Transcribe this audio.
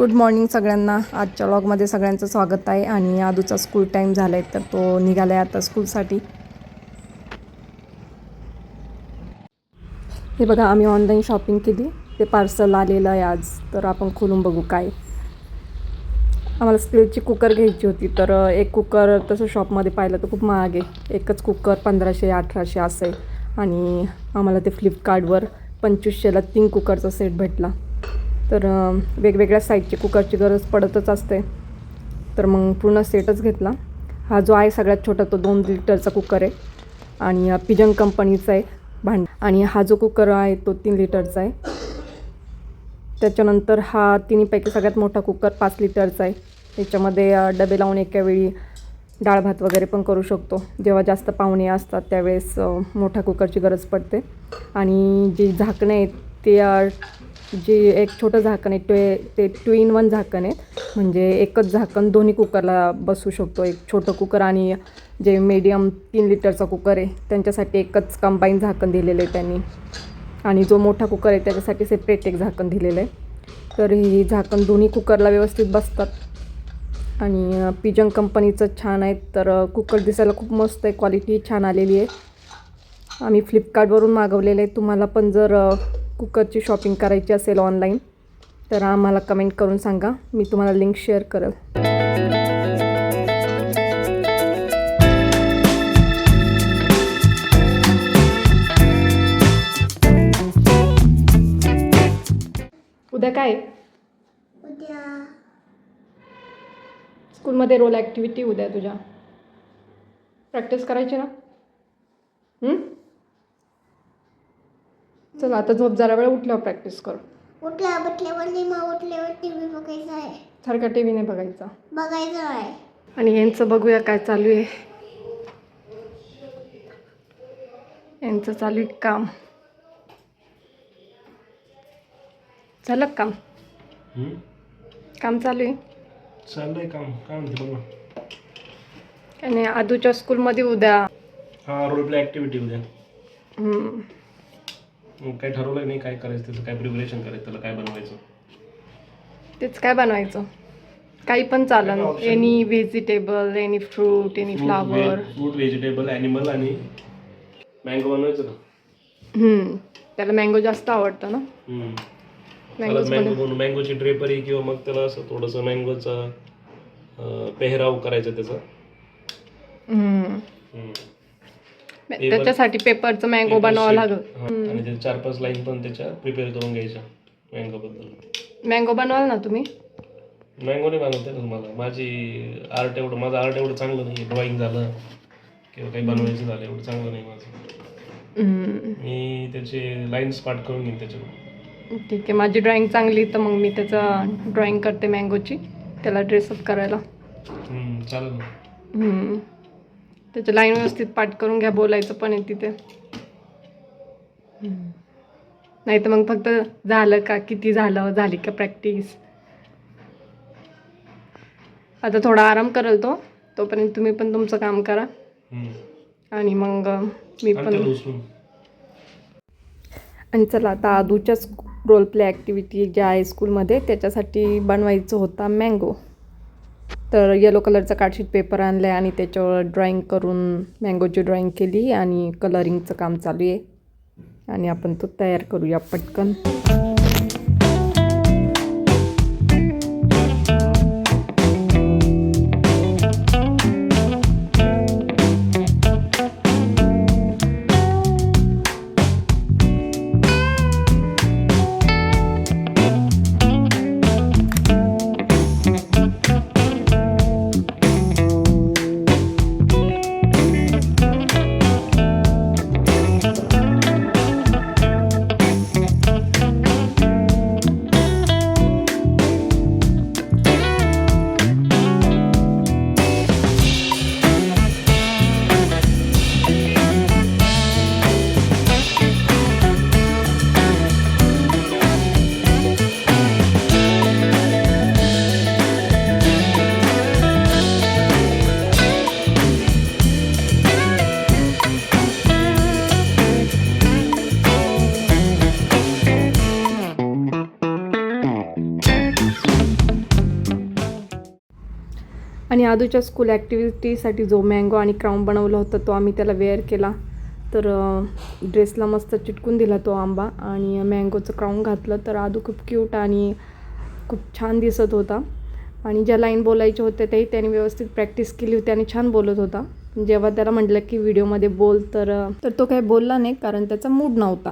Good morning सगळ्यांना. आजच्या व्लॉगमध्ये सगळ्यांचं स्वागत आहे आणि आदूचा स्कूल टाईम झाला आहे तर तो निघाला आहे आता स्कूलसाठी हे बघा आम्ही ऑनलाईन शॉपिंग केली. ते पार्सल आलेलं आहे आज तर आपण खोलून बघू काय. आम्हाला स्टीलची कुकर घ्यायची होती तर एक कुकर तसं शॉपमध्ये पाहिलं तर खूप महाग. आहे एकच कुकर पंधराशे अठराशे असं आहे. आणि आम्हाला ते फ्लिपकार्टवर पंचवीसशेला तीन कुकरचा सेट भेटला. तर वेगवेगळ्या साईजची कुकरची गरज पडतच असते. तर मग पूर्ण सेटच घेतला. हा जो आहे सगळ्यात छोटा तो दोन लिटरचा कुकर आहे. आणि पिजन कंपनीचा आहे भांड आणि हा जो कुकर आहे तो तीन लिटरचा आहे. त्याच्यानंतर हा तिन्हीपैकी सगळ्यात मोठा कुकर पाच लिटरचा आहे. त्याच्यामध्ये डबे लावून एका वेळी डाळ भात वगैरे पण करू शकतो. जेव्हा जास्त पाहुणे असतात त्यावेळेस मोठ्या कुकरची गरज पडते. आणि जी झाकणं आहेत ते जे एक छोटं झाकण आहे ते ते टू इन वन झाकण आहे. म्हणजे एकच झाकण दोन्ही कुकरला बसू शकतो. एक छोटं कुकर आणि जे मीडियम तीन लिटरचा कुकर आहे त्यांच्यासाठी एकच कंबाईन झाकण दिलेलं आहे त्यांनी. आणि जो मोठा कुकर आहे त्याच्यासाठी सेपरेट एक झाकण दिलेलं आहे. तर ही झाकण दोन्ही कुकरला व्यवस्थित बसतात. आणि पिजन कंपनीचं छान आहे. तर कुकर दिसायला खूप मस्त आहे. क्वालिटी छान आलेली आहे. आम्ही फ्लिपकार्टवरून मागवलेलं आहे. तुम्हाला पण जर कुकरची शॉपिंग करायची असेल ऑनलाईन तर आम्हाला कमेंट करून सांगा. मी तुम्हाला लिंक शेअर करेल. उद्या काय? स्कूलमध्ये रोल ॲक्टिव्हिटी उद्या तुझ्या. प्रॅक्टिस करायची ना? हं? चल आता झोप जरा वेळ उठल्यावर प्रॅक्टिस कर. उठल्या बटल्यावर निमा उठल्यावर टी व्ही बघायचा आहे. सारखा टी व्ही नाही बघायचा. बघायचं आहे. आणि यांचं बघूया काय चालू आहे. यांचं चालू आहे काम. झालं का काम? हम्म? काम चालू आहे? चाललंय काम. काय म्हणते बघ. ना आणि आदूच्या स्कूलमध्ये उद्या. हा रोल प्ले ॲक्टिव्हिटी उद्या. हम्म, काय ठरवलं नाही काय करायचं त्याचं काय प्रिपरेशन करायचं त्याला काय बनवायचं? तेच काय बनवायचं? काही पण चालन any vegetable any fruit any flower fruit vegetable animal आणि मँगो बनवायचं हम्म, त्याला मँगो जास्त आवडतं ना? हम्म. मँगोज त्याला मँगो बनवून मँगोची ड्रेपरी किंवा मग त्याला असं थोडंसं मँगोचा पेहराव करायचा त्याचा. हम्म. हम्म. त्याच्यासाठी पेपरचं मँगो बनवावं. लागेल. हा, आणि चार पाच लाईन पण त्याच्या प्रिपेअर करून घ्यायच्या मँगो बद्दल. मँगो बनवाल ना तुम्ही? मँगो नाही बनवते ना मला माझी आर्ट एवढं माझं आर्ट एवढं चांगलं नाही ड्रॉइंग झालं किंवा काही बनवायचं झालं एवढं चांगलं नाही माझं. हम्म, मी त्याचे लाईन्स पाठ करून घेईन त्याच्याकडून. ठीक आहे. माझी ड्रॉइंग चांगली तर मग मी त्याचा ड्रॉइंग करते मँगोची त्याला ड्रेसअप करायला. हम्म, चालेल ना. हम्म. त्याच्या लाईन व्यवस्थित पाठ करून घ्या बोलायचं पण आहे तिथे. नाही तर मग फक्त झालं का किती झालं झाली का प्रॅक्टिस आता थोडा आराम करेल तो तोपर्यंत तुम्ही पण तुमचं काम करा. आणि मग मी पण आणि चला आता आदूच्याच रोल प्ले ॲक्टिव्हिटी ज्या आहे स्कूलमध्ये त्याच्यासाठी बनवायचं होता मँगो तर येलो कलरचा कार्डशीट पेपर आणला आहे आणि त्याच्यावर ड्रॉईंग करून मँगोची ड्रॉईंग केली आणि कलरिंगचं काम चालू आहे. आणि आपण तो तयार करूया पटकन. आणि आदूच्या स्कूल ॲक्टिव्हिटीसाठी जो मँगो आणि क्राऊन बनवला होता तो आम्ही त्याला वेअर केला. तर ड्रेसला मस्त चिटकून दिला तो आंबा आणि मँगोचं क्राऊन घातलं. तर आदू खूप क्यूट आणि खूप छान दिसत होता. आणि ज्या लाईन बोलायच्या होत्या त्याही त्याने व्यवस्थित प्रॅक्टिस केली होती आणि छान बोलत होता. जेव्हा त्याला म्हटलं की व्हिडिओमध्ये बोल तर तर तो काही बोलला नाही कारण त्याचा मूड नव्हता.